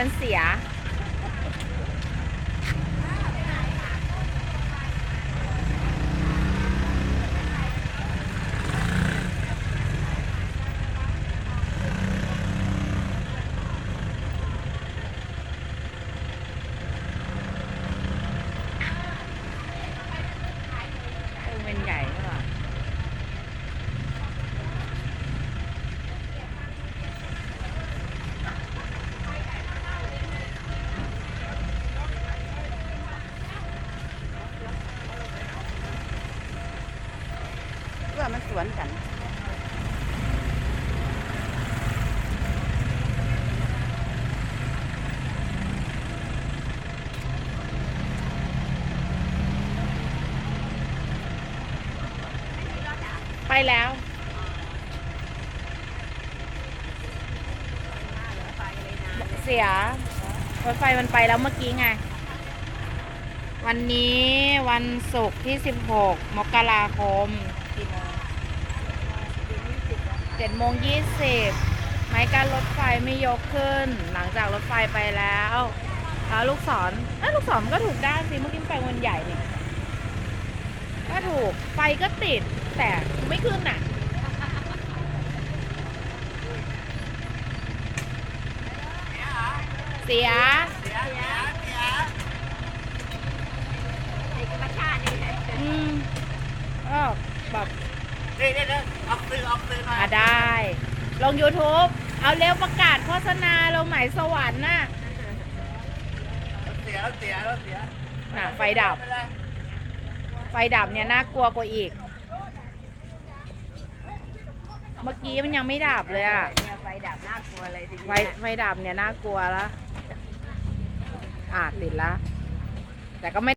มันเสีย เออเป็นใหญ่ ใช่ป่ะเพื่อมันสวนกันไปแล้ว เสียรถไฟมันไปแล้วเมื่อกี้ไง วันนี้วันศุกร์ที่ 16 มกราคมกี่โมงเจ็ดโมงยี่สิบไม้กั้นรถไฟไม่ยกขึ้น หลังจากรถไฟไปแล้วแล้วลูกศรเอ้ลูกศรก็ถูกด้านสิเมื่อกี้ไปวันใหญ่นี่ก็ถูกไฟก็ติดแต่ไม่ขึ้นน่ะเสีย อืมก็แบบ นี่นี่นี่เอาซื้อเอาซื้อหน่อยอะได้ ลง YouTube เอาเร็วประกาศโฆษณาลงหมายสวรรค์น่ะเสียแล้วเสียแล้วเสียน่ะไฟดับไม่เป็นไรไฟดับเนี่ยน่ากลัวกว่าอีก เมื่อกี้มันยังไม่ดับเลยอะเนี่ยไฟดับน่ากลัวเลยทีไฟนี้ไฟดับเนี่ยน่ากลัวแล้วอะติดละ แต่ก็ไม่